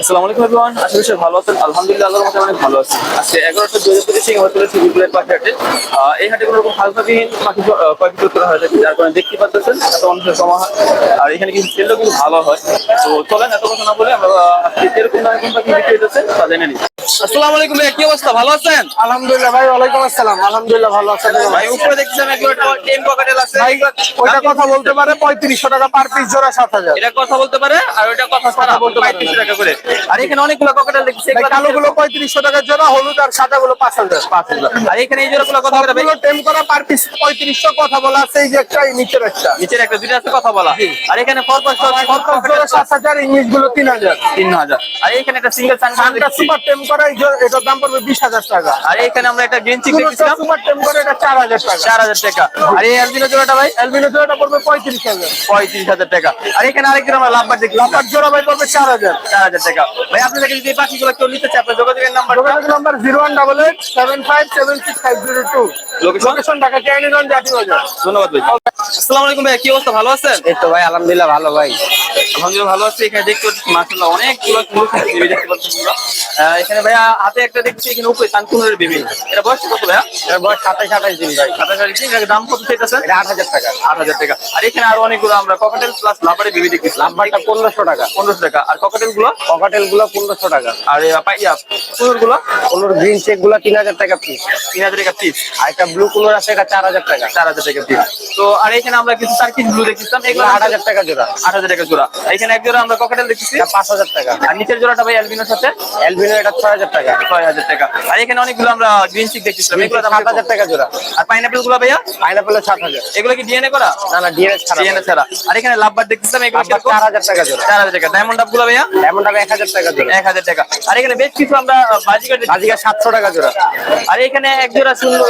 আসসালামু আলাইকুম এভরিওয়ান আশা করি ভালো আছেন। আলহামদুলিল্লাহ, আল্লাহর রহমতে অনেক ভালো আছি। আজকে এগারোশো দুই হাজার পঁচিশে হোটেলের সিভিলের পাখি হাটে। এই হাটে কোনো রকম হালকাবিহীন পাখি পাখি করা হয়ে থাকে যার কারণে দেখতে পাচ্ছেন এত মানুষের সমাহার। আর এখানে কিন্তু সেলও কিন্তু ভালো হয়। তো চলেন, এত কথা না বলে আমরা আজকে যেরকম দামে কোন পাখি বিক্রি হইতেছে তা জেনে নিই। আসসালামু আলাইকুম ভাই কি অবস্থা? ভালো আছেন? আলহামদুলিল্লাহ ভাই ওয়ালাইকুম আসসালাম। আলহামদুলিল্লাহ ভালো আছেন। ভাই উপরে দেখছিলাম একটা টেম পকেটেল আছে। ভাই ওইটা কথা বলতে পারে পঁয়ত্রিশশো টাকা পার পিস জোড়া সাত হাজার। এটা কথা বলতে পারে আর ওইটা কথা সারা বলতে পারে 35 টাকা করে। আর এখানে অনেকগুলো পকেটেল দেখছি কালো গুলো পঁয়ত্রিশশো টাকা জোড়া হলুদ আর সাদা গুলো পাঁচ হাজার। পাঁচ হাজার। আর এখানে এই জোড়াগুলো কথা বলে ভাই টেম করা পার পিস পঁয়ত্রিশশো কথা বলা আছে এই যে একটা নিচের একটা। নিচের একটা দুইটা আছে কথা বলা। আর এখানে পরপর সব জোড়া সাত হাজার ইংলিশগুলো তিন হাজার। তিন হাজার। আর এখানে একটা সিঙ্গেল সানটা সুপার টেম করা এটার দাম পড়বে বিশ হাজার টাকা। আর এখানে আমরা একটা গ্রিন চিক সুপার টেম করে এটা চার হাজার টাকা। চার হাজার টাকা। আর এই অ্যালবিনো জোড়াটা ভাই? অ্যালবিনো জোড়াটা পড়বে পঁয়ত্রিশ হাজার। পঁয়ত্রিশ হাজার টাকা। আর এখানে আমরা লাভবার জোড়া ভাই পড়বে চার হাজার। চার হাজার টাকা। ভাই আপনি থেকে যদি এই পাখিগুলো কেউ নিতে চায় আপনার যোগাযোগের নাম্বার যোগাযোগ number zero one double eight seven five seven six five zero two. Location location Dhaka Kaniganj জাতীয় বাজার। ধন্যবাদ ভাই। আসসালামু আলাইকুম ভাই কি অবস্থা? ভালো আছেন? এই তো ভাই আলহামদুলিল্লাহ ভালো ভাই। আলহামদুলিল্লাহ ভালো আছি। এখানে দেখতে পাচ্ছি মাশাআল্লাহ অনেকগুলো দেখতে পাচ্ছি এখানে ভাইয়া হাতে একটা দেখছি এখানে উপরে সানকুনের বেবি এটা বয়স কত ভাইয়া? এর বয়স সাতাশ আঠাশ দিন ভাই। সাতাশ হাজার কি? এটার দাম কত চাইতেছেন এটা আট হাজার টাকা। আট হাজার টাকা। আর এখানে আরও অনেকগুলো আমরা ককাটেল প্লাস লাভারে বেবি দেখতেছি। নাম্বারটা পনেরোশো টাকা। পনেরোশো টাকা। আর ককাটেলগুলো? পকেটেলগুলো পনেরোশো টাকা। আর কুকুরগুলো কোনোর গ্রিন চেকগুলো তিন হাজার টাকা পিস তিন হাজার টাকা পিস আর একটা ব্লু কুলোর আছে এটা চার হাজার টাকা। চার হাজার টাকা পিস তো আর এখানে আমরা কিছু সার্কিট ব্লু দেখছিলাম এগুলো আট হাজার টাকা জোড়া। আট হাজার টাকা জোড়া। এখানে এক জোড়া আমরা ককাটেল দেখতেছি। এটা পাঁচ হাজার টাকা। আর নিচের জোড়াটা ভাই অ্যালবিনোর সাথে অ্যালবিনো এটা ছয় হাজার টাকা ছয় হাজার টাকা। আর এখানে অনেকগুলো আমরা গ্রিন চিক দেখতেছিলাম এগুলো সাত হাজার টাকা জোড়া। আর পাইনাপেলগুলো ভাইয়া? পাইনাপেল সাত হাজার। এগুলো কি ডিএনএ করা? না না ডিএনএস ছাড়া। ডিএনএ ছাড়া। আর এখানে লাভবার দেখতেছিলাম এগুলো চার হাজার টাকা জোড়া। চার হাজার টাকা। ডায়মন্ড আপগুলো ভাইয়া? এমন টাকা এক হাজার টাকা জোড়া। এক হাজার টাকা। আর এখানে বেশ কিছু আমরা বাজিকার আজকে সাতশো টাকা জোড়া। আর এখানে এক জোড়া সুন্দর।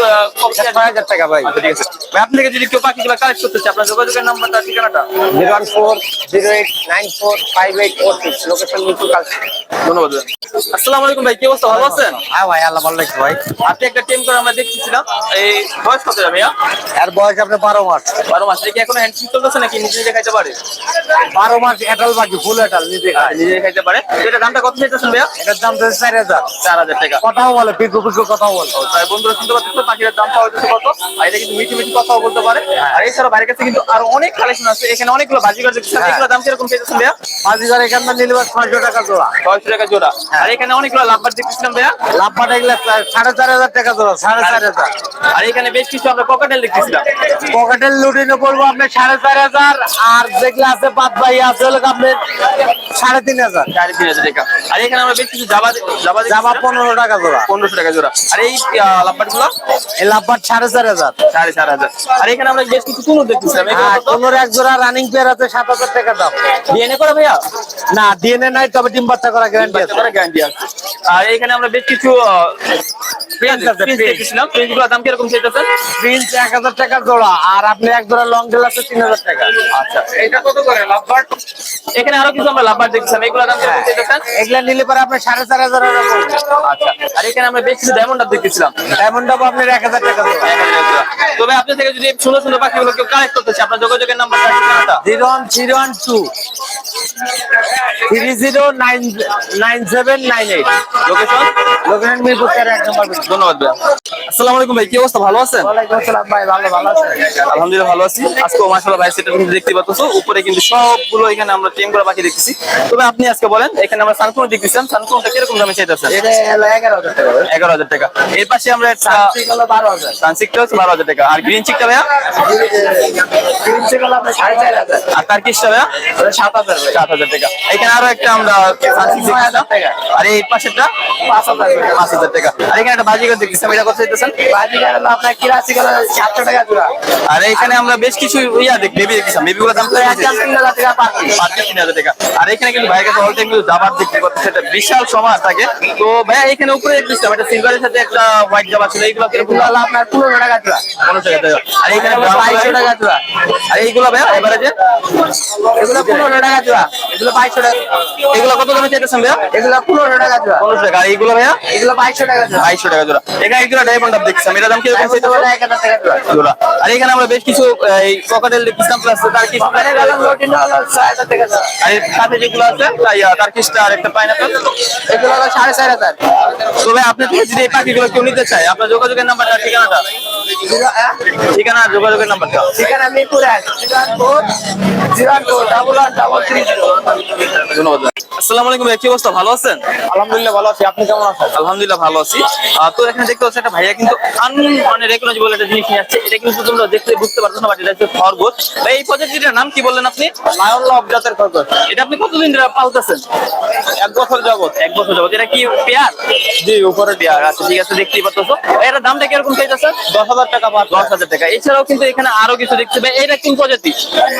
ছয় হাজার টাকা ভাই। আচ্ছা, ঠিক আছে। ভাই আপনি থেকে যদি কেউ পাখিগুলো কালেক্ট করতে চায় আপনার যোগাযোগের নাম্বারটা ঠিকানাটা? Zero one four zero eight nine four five eight four six. Location Mirpur ধন্যবাদ। আসসালামু আলাইকুম ভাই কি অবস্থা? ভালো আছেন? হ্যাঁ ভাই আল্লাহ ভালো লাগছে ভাই। আপনি একটা টিম করে আমরা দেখতেছিলাম। এই বয়স কত ভাইয়া? এর বয়স আপনার বারো মাস। বারো মাস। কি এখনও হ্যান্ডশিপ চলতেছে নাকি? নিজে নিজে খাইতে পারে? বারো মাস এটাল বাকি ফুল এটাল নিজে আচ্ছা, নিজে খাইতে পারে। এটা দামটা কত চাইতেছেন ভাইয়া? এটার দাম তো চার হাজার। চার হাজার টাকা। কথাও বলে পিকু পিকু কথাও বলে। তাই বন্ধুরা শুনতে পাচ্ছেন তো? পাখির দাম পাওয়া যাচ্ছে কত? আর এটা কিন্তু মিঠি মিঠি কথাও বলতে পারে। আর এছাড়া বাইরের কাছে কিন্তু আরও অনেক কালেকশন আছে। এখানে অনেকগুলো বাজিগার দেখছেন হ্যাঁ। এগুলো দাম কীরকম চাইতেছেন ভাইয়া? বাজিগার এখানে নিলে ছয়শো টাকা জোড়া। ছয়শো টাকা জোড়া। আর এখানে অনেকগুলো লাভবার দেখতেছিলাম ভাইয়া? লাভবাটা এগুলো সাড়ে চার হাজার টাকা জোড়া সাড়ে চার হাজার। আর এখানে বেশ কিছু আমরা ককাটেল দেখতেছিলাম। পকেটের লুটিনে পড়ব আপনি সাড়ে চার হাজার আর যেগুলো আছে বাদ ভাই আছে হলো আপনার সাড়ে তিন হাজার? সাড়ে তিন হাজার টাকা। আর এখানে আমরা বেশ কিছু জাবা জাবা জামা পনেরো টাকা জোড়া। পনেরোশো টাকা জোড়া। আর এই লাভবারগুলো? এই লাভবার সাড়ে চার হাজার। সাড়ে চার হাজার। আর এখানে আমরা বেশ কিছু কুনুর দেখতেছিলাম। হ্যাঁ? কোনোর এক জোড়া রানিং পেয়ার আছে সাত হাজার টাকা দাম। ডিএনএ করে ভাইয়া? না ডিএনএ নাই তবে ডিম বাচ্চা করা গ্যারান্টি আছে। গ্যারান্টি আছে। আর এখানে আমরা বেশ কিছু প্রিন্স Prince আছে, Prince। দেখতেছিলাম প্রিন্সগুলোর দাম কীরকম এক হাজার টাকা জোড়া আর আপনি এক জোড়া লং টেল আছে তিন হাজার টাকা। আচ্ছা এটা কত করে? লাভবার এখানে আরও কিছু আমরা লাভবার দেখছিলাম এগুলোর দাম কীরকম চাইতেছেন এগুলা নিলে পরে আপনি সাড়ে চার হাজার আচ্ছা। আর এখানে আমরা বেশ কিছু ডায়মন্ড দেখতেছিলাম। ডায়মন্ড আপনার এক হাজার টাকা তবে আপনি থেকে যদি সুন্দর সুন্দর পাখিগুলো কেউ কালেক্ট করতে চায় আপনার যোগাযোগের নাম্বারটা zero one zero one two. Three zero nine nine seven nine eight. Location location Mirpur এক নম্বর। ধন্যবাদ ভাই আসসালামু আলাইকুম ভাই কি অবস্থা? ভালো আছেন? ওয়ালাইকুম আসসালাম ভাই ভালো ভালো আছেন আলহামদুলিল্লাহ ভালো আছি। আজকে মাশাআল্লাহ ভাই সেটা কিন্তু দেখতে পাচ্ছ। উপরে কিন্তু সবগুলো এখানে আমরা টেম করা বাকি দেখতেছি তবে আপনি আজকে বলেন এখানে আমরা সানকুন দেখতেছিলাম। সানকুনটা কীরকম দামে চাইতেছেন? এটা হলো এগারো হাজার টাকা এগারো হাজার টাকা। এর পাশে আমরা একটা হলো বারো হাজার। সানসিকটা হচ্ছে বারো হাজার টাকা। আর গ্রিন চিকটা হলো আপনার হাজার। আর টার্কিশটা ভাই। সাত হাজার টাকা। এখানে আরও একটা আমরা সানসিক টাকা। আর এই পাশেরটা? পাঁচ হাজার। টাকা পাঁচ হাজার টাকা। আর এখানে একটা বাজিগার দেখতেছিলাম এটা কত চাইতেছেন? বাজিকার হলো আপনার কিরাশি গেল টাকা জোড়া। আর এখানে আমরা বেশ কিছু ইয়া দেখ বেবি দেখতেছিলাম বেবি দাম তো একদম তিন হাজার টাকা পাচ্ছি পাঁচশো তিন টাকা। আর এখানে কিন্তু ভাইয়ের কাছে কিন্তু জাবার দেখতে বিশাল সমাজ থাকে। তো ভাইয়া এখানে উপরে দেখতেছিলাম একটা সিলভারের সাথে একটা হোয়াইট জাবা ছিল এইগুলো কীরকম এগুলো হলো আপনার পনেরো টাকা জোড়া। পনেরোশো টাকা আর এখানে এগুলো বাইশশো টাকা জোড়া আর এইগুলো ভাইয়া এবারে এগুলো পনেরো টাকা জোড়া। এগুলো বাইশশো টাকা। এগুলো কত দামে চাইতেছেন ভাইয়া? এগুলো পনেরো টাকা জোড়া। পনেরোশো টাকা। আর এইগুলো ভাইয়া? এগুলো বাইশশো টাকা জোড়া। বাইশশো টাকা টাকা জোড়া। এখানে এক জোড়া ডায়মন্ড আপ দেখছিলাম এটা দাম কি রকম সেটা এক হাজার টাকা জোড়া। জোড়া আর এখানে আমরা বেশ কিছু এই ককাটেল দেখছিলাম প্লাস তার কি এখানে গেলাম লটিনো হলো ছয় হাজার টাকা জোড়া আর সাথে যেগুলো আছে তাই তার কিস্টা আর একটা পাইনাপেল এগুলো হলো সাড়ে চার হাজার। তবে আপনি যদি এই পাখিগুলো কেউ নিতে চায় আপনার যোগাযোগের নাম্বারটা ঠিকানাটা? ঠিকানা যোগাযোগের নাম্বারটা। ঠিকানা মিরপুর এক। ধন্যবাদ আসসালামু আলাইকুম কি অবস্থা? ভালো আছেন? আলহামদুলিল্লাহ ভালো আছি। আপনি কেমন আছেন? আলহামদুলিল্লাহ ভালো আছি। তো এখানে দেখতে পাচ্ছি একটা ভাইয়া কিন্তু মানে রেকগনাইজ বলে একটা জিনিস নিয়ে আসছে। এটা কিন্তু তোমরা দেখতে বুঝতে পারছ না বাট এটা হচ্ছে খরগোশ। ভাই এই প্রজাতিটার নাম কি বললেন আপনি? লায়নলা অবজাতের খরগোশ। এটা আপনি কতদিন ধরে পালতেছেন? এক বছর যাবত এক বছর যাবত এটা কি পেয়ার? জি উপরে পেয়ার আচ্ছা ঠিক আছে দেখতেই পাচ্ছ। এটার দামটা কীরকম চাইতেছে দশ হাজার টাকা পার দশ হাজার টাকা। এছাড়াও কিন্তু এখানে আরও কিছু দেখতে পাই। এটা কোন প্রজাতি?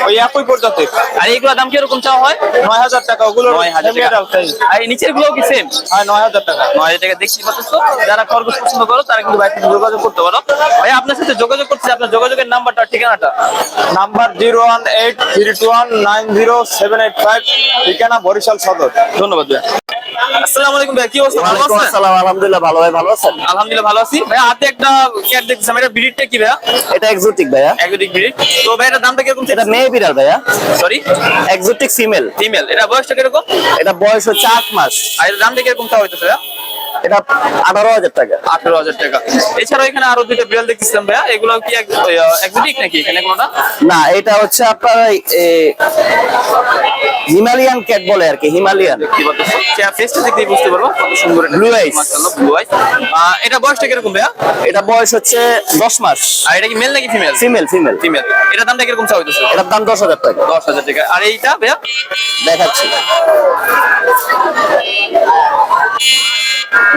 ওই একই প্রজাতির আর এইগুলোর দাম কীরকম চাওয়া হয়? নয় হাজার টাকা। ওগুলো নয় হাজার টাকা। আর নিচেরগুলো কি সেম হ্যাঁ নয় হাজার টাকা। নয় হাজার টাকা। দেখতে পাচ্ছ। যারা খরগোশ পছন্দ করো তারা কিন্তু যোগাযোগ করতে পারো। ভাই আপনার সাথে যোগাযোগ করতে আপনার যোগাযোগের নাম্বারটা ঠিকানাটা। Number zero one eight three two one nine zero seven eight five ঠিকানা বরিশাল সদর। ধন্যবাদ ভাই আসসালামু আলাইকুম ভাই কি অবস্থা? ভালো আছেন? আসসালাম আলহামদুলিল্লাহ ভালো ভাই ভালো আছেন? আলহামদুলিল্লাহ ভালো আছি। ভাই হাতে একটা ক্যাট দেখতেছিলাম এটা ব্রিডটা কি ভাইয়া? এটা এক্সোটিক ভাইয়া। ব্রিড তো ভাই দামটা কীরকম এটা মেয়ে বিড়াল ভাইয়া। সরি এক্সোটিক ফিমেল ফিমেল এটা বয়সটা কীরকম? এটা বয়স হচ্ছে আট মাস। আর এটার দামটা কীরকম চাওয়া হইতেছে ভাইয়া? এটা আঠারো হাজার টাকা। আঠারো হাজার টাকা। এছাড়াও এখানে আরও দুইটা বিড়াল দেখতেছিলাম ভাইয়া এগুলো কি এক্সোটিক নাকি এখানে কোনোটা? না এটা হচ্ছে আপনার হিমালয়ান ক্যাট বলে আর কি হিমালয়ান। ফেসটা দেখলেই বুঝতে পারব। কত সুন্দর eyes. মাশাআল্লাহ ব্লু আইস এটা বয়সটা কীরকম ভাইয়া? এটা বয়স হচ্ছে দশ মাস। আর এটা কি মেল নাকি ফিমেল ফিমেল ফিমেল ফিমেল এটার দামটা কীরকম চাওয়া হইতেছে? এটার দাম দশ হাজার টাকা। দশ হাজার টাকা। আর এইটা ভাইয়া? দেখাচ্ছি।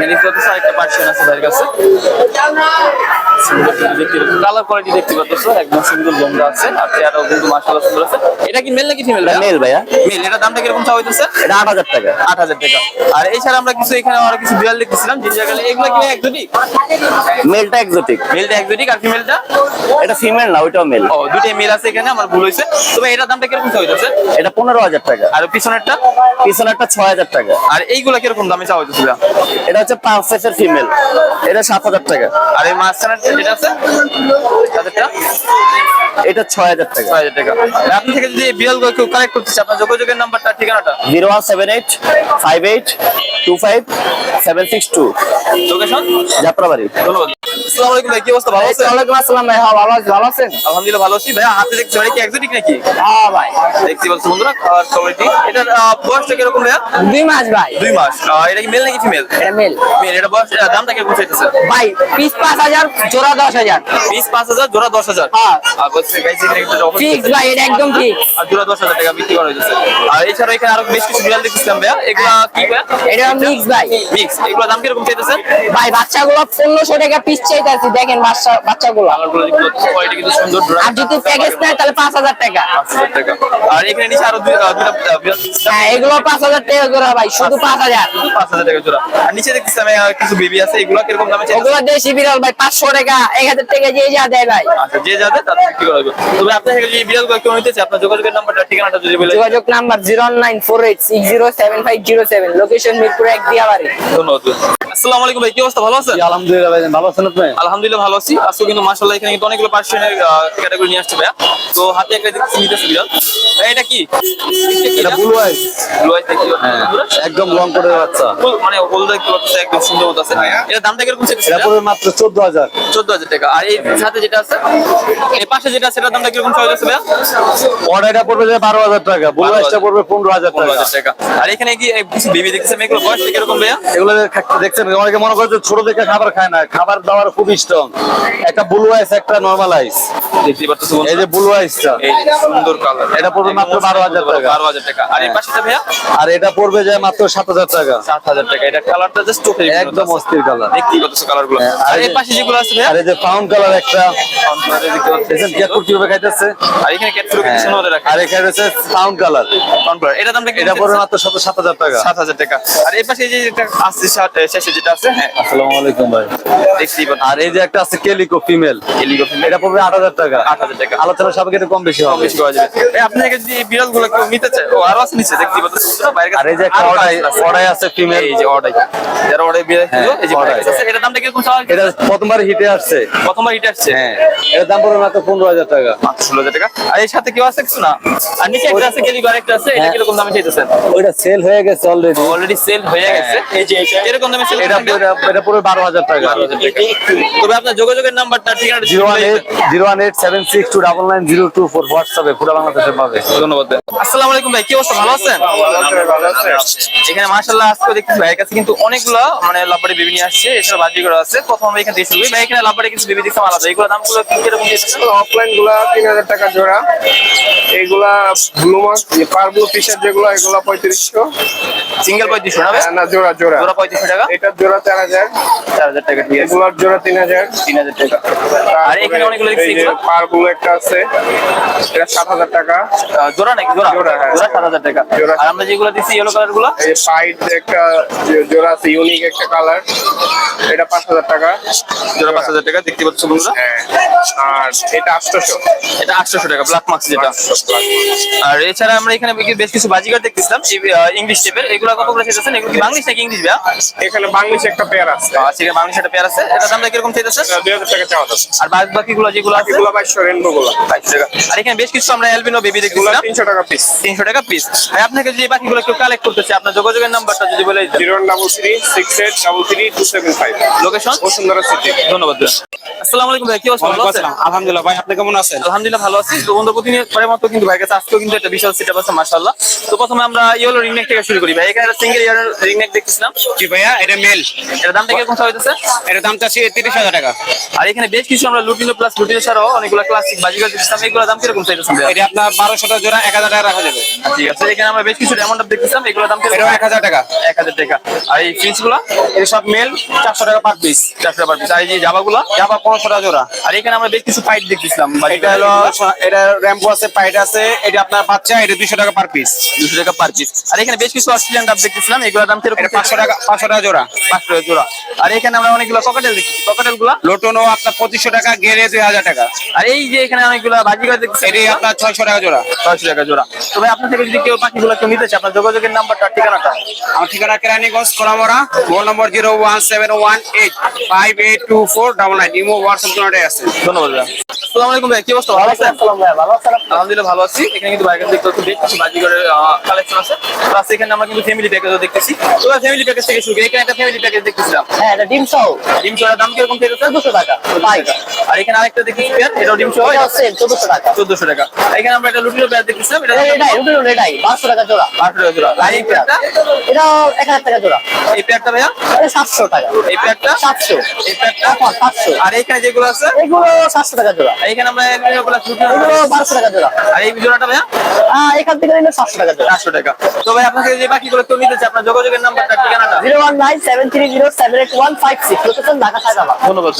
আরেকটা পার্সিয়ান আছে কাছে। কালার কোয়ালিটি দেখতে পাচ্ছ। একদম সুন্দর লম্বা আছে আর চেয়ারটাও কিন্তু মাশাআল্লাহ সুন্দর আছে। এটা কি মেল নাকি ফিমেল এটা মেল ভাইয়া। মেল এটার দামটা কীরকম হইতেছে? এটা আট হাজার টাকা। আট হাজার টাকা। আর এছাড়া আমরা কিছু এখানে আরও কিছু বিড়াল দেখতেছিলাম জিঞ্জার গেলে এগুলো কি একজনই মেলটা এক্সোটিক মেলটা একজনই আর ফিমেলটা এটা ফিমেল না ওইটাও মেল ও দুইটাই মেল আছে এখানে আমার ভুল হয়েছে তবে এটার দামটা কীরকম চাওয়া হইতেছে? এটা পনেরো হাজার টাকা। আর পিছনেরটা? পিছনেরটা ছয় হাজার টাকা। আর এইগুলা কীরকম দামে চাওয়া হইতেছে এটা হচ্ছে পাঁচ সাইজের ফিমেল এটা সাত হাজার টাকা। আর এই মাঝখানে যেটা আছে? এটা ছয় হাজার টাকা। ছয় হাজার টাকা। আপনি থেকে যদি বিড়ালগুলো কেউ কালেক্ট করতে চায় আপনার যোগাযোগের নাম্বারটা ঠিকানাটা? Zero one seven eight five eight two five seven six two. Location Jatrabari. ধন্যবাদ আসসালামু আলাইকুম ভাই কি অবস্থা? ভালো আছেন? ওয়ালাইকুম আসসালাম ভাই। হ্যাঁ ভালো আছি ভালো আছেন? আলহামদুলিল্লাহ ভালো আছি। ভাইয়া হাতে দেখছি ভাই কি এক্সোটিক নাকি? হ্যাঁ ভাই। দেখতে পাচ্ছি বন্ধুরা খাওয়ার কোয়ালিটি এটার বয়সটা কীরকম ভাইয়া? দুই মাস ভাই। দুই মাস। আহ, এটা কি মেল নাকি ফিমেল এটা মেল মেল এটা বয়স দামটা কীরকম চাইতেছে ভাই পিস পাঁচ হাজার জোড়া দশ হাজার। পিস পাঁচ হাজার জোড়া দশ হাজার। হ্যাঁ। আর বলছে গাইছে এখানে একটা offer ফিক্স ভাই এটা একদম ঠিক আর জোড়া দশ টাকা বিক্রি করা হয়েছে আর এছাড়া এখানে আরও বেশ কিছু বিড়াল এগুলা কি এটা মিক্স ভাই। মিক্স এগুলো দাম কীরকম চাইতেছে? ভাই বাচ্চাগুলো পনেরোশো টাকা পিস চাইতেছি। দেখেন বাচ্চা বাচ্চাগুলো। কালারগুলো দেখতে কোয়ালিটি কিন্তু সুন্দর। আর যদি প্যাকেজ নেয় তাহলে পাঁচ হাজার টাকা। পাঁচ হাজার টাকা। আর এখানে নিচে আরও বিড়াল হ্যাঁ এগুলো পাঁচ হাজার টাকা করে ভাই শুধু পাঁচ হাজার। শুধু পাঁচ হাজার টাকা জোড়া। আর নিচে দেখতেছিলাম আহ, কিছু বেবি আছে। এগুলো কীরকম দামে চাইতেছে? ওগুলো দেশি বিড়াল ভাই পাঁচশো টাকা এক হাজার টাকা যে যা দেয় ভাই। আচ্ছা যে যাবে তার বিক্রি করা হবে তবে আপনার থেকে যদি বিড়ালগুলো কেউ নিতে চায় আপনার যোগাযোগের নাম্বারটা ঠিকানাটা যদি বলে যোগাযোগ number zero nine four eight six zero seven five zero seven. Location Mirpur এক দিয়াবাড়ি। ধন্যবাদ। আসসালামু আলাইকুম ভাই কি অবস্থা? ভালো আছেন? আলহামদুলিল্লাহ ভাই ভালো আছেন আপনি? আলহামদুলিল্লাহ ভালো আছি। আজকে কিন্তু মাশাআল্লাহ এখানে কিন্তু অনেকগুলো পার্সেন্টের ক্যাটাগরি নিয়ে আসছে ভাইয়া। তো হাতে একটা দেখছি নিতেছে বিড়াল এটা কি? এটা ব্লু আইস ব্লু আইস দেখতে একদম লং করে বাচ্চা। মানে হলুদ দেখতে পাচ্ছেন একদম সুন্দর মতো আছে। এটা দামটা কীরকম চাইতেছে এটা পড়বে মাত্র চোদ্দ হাজার। চোদ্দ হাজার টাকা। আর এই সাথে যেটা আছে এই পাশে যেটা আছে দামটা কীরকম চাওয়া যাচ্ছে ভাইয়া? অর্ডারটা পড়বে যে বারো হাজার টাকা ব্লু আইসটা পড়বে পনেরো হাজার টাকা। আর এখানে কি কিছু বেবি দেখতেছেন এগুলো বয়সটা কীরকম ভাইয়া? এগুলো দেখছেন অনেকে মনে করে যে ছোট থেকে খাবার খায় না। খাবার দাবার খুব স্ট্রং একটা ব্লু আইস একটা নর্মাল আইস দেখতে পাচ্ছেন এই যে ব্লু আইসটা। এই সুন্দর কালার এটা পড়বে মাত্র 12,000 টাকা। আর এই পাশেটা ভাইয়া? আর এটা পড়বে যে মাত্র সাত হাজার টাকা। সাত হাজার টাকা। এটা কালারটা জাস্ট চোখে একদম অস্থির কালার দেখতে হ্যাঁ, আর আর এই এই- পাশে যেগুলো আছে ভাইয়া? আর এই যে ফাউন্ড কালার একটা। দেখতে পাচ্ছেন দেখছেন ক্যাটফুড কীভাবে খাইতেছে। আর এখানে ক্যাটফুলো কিন্তু সুন্দর রাখা আর এখানে হচ্ছে ফাউন্ড কালার কনফার এটা দামটা কি এটা পড়বে মাত্র সাত সাত হাজার টাকা। সাত হাজার টাকা। আর এই পাশে এই যে যেটা আছে শেষে যেটা আছে হ্যাঁ। আসসালামু আলাইকুম ভাই। দেখতেই পাচ্ছেন আর এই যে একটা আছে কেলিকো ফিমেল এলিগো ফিমেল এটা পড়বে আট হাজার টাকা। আট হাজার টাকা। আলোচনা সবাইকে একটু কম বেশি কম বেশি করা যাবে। আপনাকে যদি বিড়ালগুলো কেউ নিতে চায় ও আরও আছে নিচে দেখতে পাচ্ছেন। আর এই যে একটা অর্ডাই অর্ডাই আছে। ফিমেল এই যে অর্ডাই যারা অর্ডাই বিড়াল হ্যাঁ, ছিল এই যে অর্ডাই আছে। দামটা কীরকম স্যার এটা প্রথমবার হিটে আসছে। প্রথমবার হিটে আসছে? হ্যাঁ এর দাম পড়বে মাত্র 15000 টাকা। মাত্র 16000 টাকা। আর এর সাথে কেউ আছে কিছু না? আর নিচে একটা আছে কেজি আরেকটা আছে এটা হ্যাঁ। কীরকম দামে চাইতেছেন? ওইটা সেল হয়ে গেছে অলরেডি অলরেডি সেল হয়ে হ্যাঁ। গেছে। এই যে এরকম দামে সেল এটা এটা বারো হাজার টাকা। তবে আপনার যোগাযোগের নাম্বারটা ঠিকানা 018 018 seven six two double nine zero two four হোয়াটসঅ্যাপে পুরো বাংলাদেশে পাবে ধন্যবাদ। আসসালামু আলাইকুম ভাই কি অবস্থা? ভালো আছেন? এখানে মাশাআল্লাহ আজকে দেখতেছি ভাইয়ের কাছে কিন্তু অনেকগুলো মানে লাভবাড়ি বেবি নিয়ে আসছে এছাড়া বাজি করা আছে প্রথম আমরা এখানে দিয়ে ভাই এখানে লাভবাড়ি কিছু বেবি দেখলাম আলাদা। এগুলো দামগুলো কি কীরকম দিয়েছেন অফলাইনগুলা তিন হাজার টাকা জোড়া। এইগুলা ব্লু মার্ক পার ব্লু ফিশার যেগুলো এগুলা পঁয়ত্রিশশো। সিঙ্গেল পঁয়ত্রিশশো না না জোড়া জোড়া। জোড়া পঁয়ত্রিশশো টাকা? এটার জোড়া চার হাজার। চার হাজার টাকা আছে। এগুলার জোড়া তিন হাজার। তিন হাজার টাকা। আর এখানে অনেকগুলো দেখছি এই যে এগুলো পার ব্লু একটা আছে। এটা সাত হাজার টাকা। জোড়া নাকি? জোড়া? জোড়া, হ্যাঁ। জোড়া সাত হাজার টাকা। আর আমরা যেগুলো দিচ্ছি ইয়েলো কালারগুলো? এই পাইট একটা জোড়া আছে ইউনিক একটা কালার এটা পাঁচ হাজার টাকা। জোড়া পাঁচ হাজার টাকা দেখতে পাচ্ছ বন্ধুরা? হ্যাঁ। আর এটা আটশোশো। এটা আটশোশো টাকা ব্ল্যাক মার্কস যেটা। আর এছাড়া আমরা এখানে বেশ- কিছু বাজিকার দেখতেছিলাম ইংলিশ টেপের এগুলো কত করে চাইতেছেন এগুলো কি বাংলিশ নাকি ইংলিশ ভাইয়া? এখানে বাংলিশ একটা পেয়ার আছে। আচ্ছা এখানে বাংলিশ একটা পেয়ার আছে। এটা দামটা কীরকম চাইতেছেন এটা দুই হাজার টাকা চাওয়া আর বাদ বাকিগুলো যেগুলো আছে? এগুলো বাইশশো রেনবো গুলো বাইশশো টাকা। আর এখানে বেশ কিছু আমরা অ্যালবিনো বেবি এগুলো তিনশো টাকা পিস তিনশো টাকা পিস আর আপনাকে যদি বাকিগুলো কেউ কালেক্ট করতে চায় আপনার যোগাযোগের নাম্বারটা যদি বলে zero double three six eight double three two seven five location Bashundhara city ধন্যবাদ আসসালামু আলাইকুম ভাই কি অবস্থা? ভালো আছেন? আলহামদুলিল্লাহ ভাই আপনি কেমন আছেন? আলহামদুলিল্লাহ ভালো আছি। তো বন্ধু প্রতিদিন পরের মতো কিন্তু ভাইয়ের কাছে আজকেও কিন্তু একটা বিশাল সেটআপ আছে মাশাআল্লাহ। তো প্রথমে আমরা ইয়েলো রিং নেক থেকে শুরু করি ভাই। এখানে সিঙ্গেল ইয়ার রিং নেক জি ভাইয়া এটা মেল এর দামটা কীরকম চাওয়া হইতেছে? এটার দাম চাচ্ছি তিরিশ হাজার টাকা। আর এখানে বেশ কিছু আমরা লুটিনো প্লাস লুটিনো ছাড়াও অনেকগুলো ক্লাসিক বাজিগার দেখতেছিলাম এগুলো দাম কীরকম চাইতেছেন? এটা আপনার বারোশোটা জোড়া এক হাজার টাকা রাখা যাবে। ঠিক আছে। এখানে আমরা বেশ কিছু ডায়মন্ড দেখতেছিলাম এগুলো দাম কীরকম? এক হাজার টাকা। এক হাজার টাকা। আর এই ফিন্সগুলো? এটা সব মেল চারশো টাকা পার পিস চারশো টাকা পিস আর এই যে জাবা গুলো? জামা পনেরোশো টাকা জোড়া। আর এখানে আমরা বেশ কিছু ফাইট দেখতেছিলাম এটা হলো এটা র্যাম্পো আছে পাইট আছে এটা আপনার বাচ্চা এটা দুশো টাকা পার পিস দুশো টাকা পার পিস আর এখানে বেশ কিছু অস্ট্রেলিয়ান ডাব দেখতেছিলাম এগুলোর দাম কীরকম পাঁচশো টাকা পাঁচশো টাকা জোড়া। পাঁচশো টাকা জোড়া। আর এখানে আমরা অনেকগুলো ককাটেল দেখছি ককাটেলগুলা? লোটনও আপনার পঁচিশশো টাকা গেরে দুই হাজার টাকা। আর এই যে এখানে অনেকগুলো বাজিগার দেখছি এটি আপনার ছয়শো টাকা জোড়া। ছয়শো টাকা জোড়া। তবে আপনার থেকে যদি কেউ পাখিগুলো কেউ নিতে চায় আপনার যোগাযোগের নাম্বারটা ঠিকানাটা? আমার ঠিকানা Keraniganj Kolamra mobile number zero one seven one eight five eight two four double nine. Imo WhatsApp দুটাই আছে। ধন্যবাদ আসসালামু আলাইকুম ভাই কি অবস্থা? ভালো আছেন? আলহামদুলিল্লাহ ভালো আছি। এখানে কিন্তু ভাইকে দেখতে পাচ্ছি বেশ কিছু বাজিগরের কালেকশন আছে। প্লাস এখানে আমরা কিন্তু ফ্যামিলি প্যাকেজও দেখতেছি। তো ফ্যামিলি প্যাকেজ থেকে শুরু এখানে একটা ফ্যামিলি প্যাকেজ দেখতেছিলাম। হ্যাঁ এটা ডিম সহ। ডিম চড়ার দাম কীরকম থেকে দুশো টাকা। আর এখানে আরেকটা দেখতেছি পেয়ার ডিম সহ এটা টাকা। এখানে আমরা পেয়ার দেখতেছিলাম এটা এটা এটাই টাকা জোড়া। আটশো টাকা জোড়া। আর এই পেয়ারটা এটা এক হাজার টাকা জোড়া। এই পেয়ারটা ভাইয়া? এটা সাতশো টাকা। এই পেয়ারটা সাতশো। এই পেয়ারটা এখন সাতশো। আর এখানে যেগুলো আছে? এগুলো টাকা জোড়া। এখানে আমরা এগুলো টাকা জোড়া। আর এই জোড়াটা ভাইয়া? এখান থেকে নিলে টাকা জোড়া। টাকা। তো ভাই আপনাকে যে বাকিগুলো নিতে আপনার যোগাযোগের নাম্বারটা ঠিকানাটা? লোকেশন ঢাকা সাইদাবাদ ধন্যবাদ